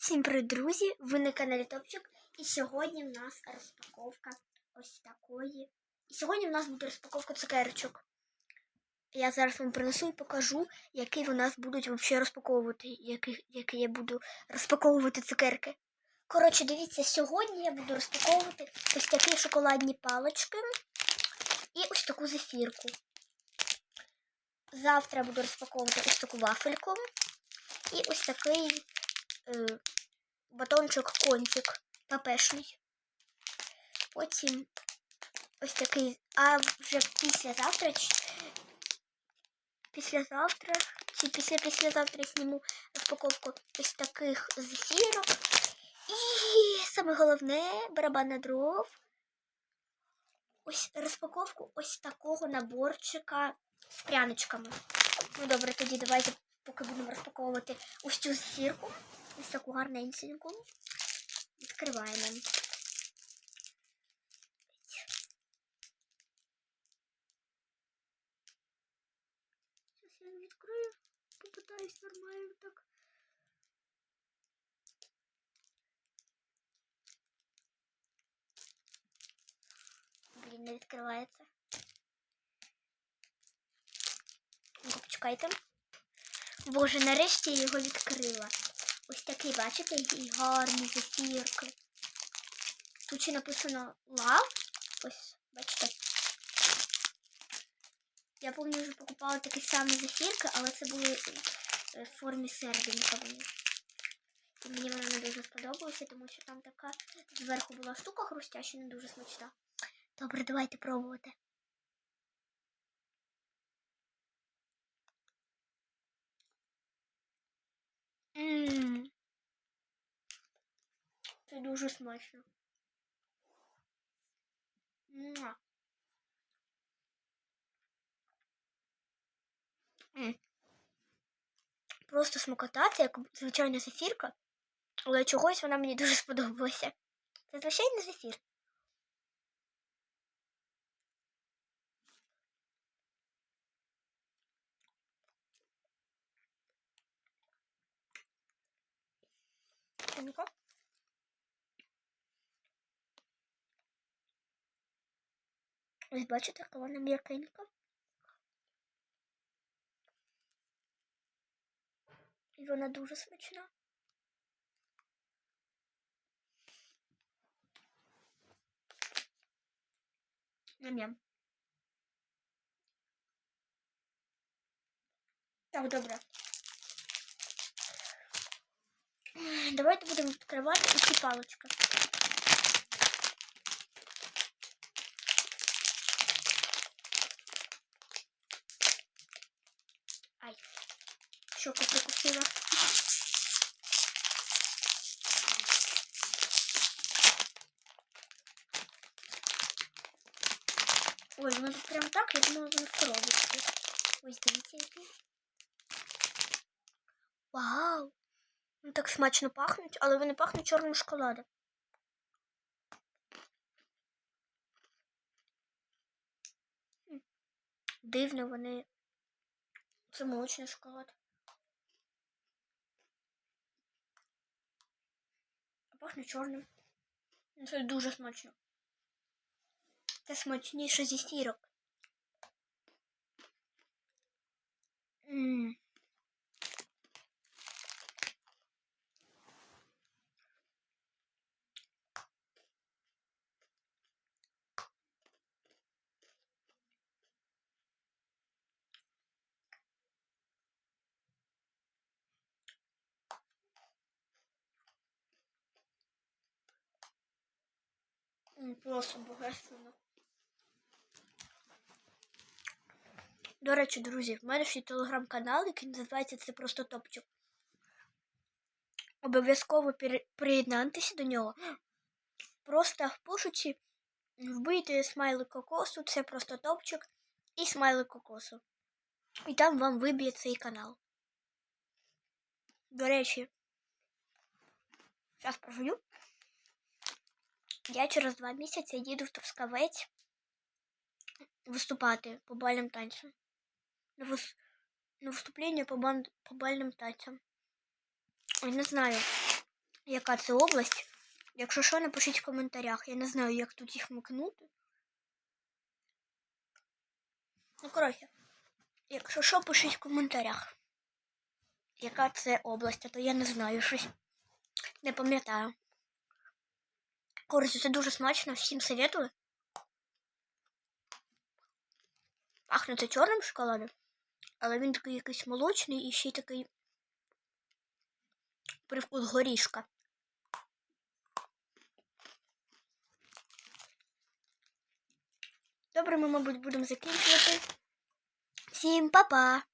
Всім привіт, друзі! Ви на каналі Топчик. І сьогодні в нас розпаковка ось такої. І сьогодні в нас буде розпаковка цукерочок. Я зараз вам принесу і покажу, які в нас будуть взагалі розпаковувати, які, які я буду розпаковувати цукерки. Коротше, дивіться, сьогодні я буду розпаковувати ось такі шоколадні палички і ось таку зефірку. Завтра я буду розпаковувати ось таку вафельку і ось такий батончик кончик папешний. Потім ось такий, а вже післязавтра, післязавтра, чи після післязавтра зніму розпаковку ось таких зефірок. І саме головне барабан на дров. Ось розпаковку ось такого наборчика з пряничками. Ну добре, тоді давайте поки будемо розпаковувати ось цю зефірку. Ось таку гарненьку. Відкриваємо. Зараз я відкрию, попитаюсь нормально так. Блін, не відкривається. Почекайте. Боже, нарешті я його відкрила. Ось такий, бачите, і гарні зефірки. Тут ще написано лав. Ось, бачите. Я пам'ятаю, вже покупала такі самі зефірки, але це були е, в формі серденька вони. І мені вона не дуже сподобалася, тому що там така зверху була штука хрустяща, не дуже смачна. Добре, давайте пробувати. Дуже смачно. Муа. Просто смакота, це як звичайна зефірка, але чогось вона мені дуже сподобалася. Це звичайний зефір. Ну-ка. Ось бачите, яка вона м'якенька. І вона дуже смачна. Ням-ням. Так, добре. Давайте будемо відкривати ці палички. Щоку прикусила. Ой, воно тут прям так, я думала, воно в коробочці. Ось дивіться. Вау! Ну так смачно пахнуть, але вони пахнуть чорним шоколадом. Дивно, вони. Це молочний шоколад. Пахне чорним. Ну, Це дуже смачно. Це смачніше зі сірок. Ммм. М, Просто божественно. До речі, друзі, в мене ще є телеграм-канал, який називається Це просто топчик. Обов'язково приєднайтеся до нього. Просто в пошуці вбийте смайлик кокосу, це просто топчик, і смайлик кокосу. І там вам виб'є цей канал. До речі, зараз прожую. Я через два місяці їду в Трускавець виступати по бальним танцям. На, вис... на виступлення по, бан... по бальним танцям. Ой, не знаю. яка це область. Якщо що, напишіть в коментарях. Я не знаю, як тут їх микнути. Ну, коротше, якщо що, пишіть в коментарях. Яка це область, а то я не знаю щось. Не пам'ятаю. Коротше, це дуже смачно, всім советую. Пахне це чорним шоколадом, але він такий якийсь молочний і ще й такий привкус горішка. Добре, ми, мабуть, будемо закінчувати. Всім па-па!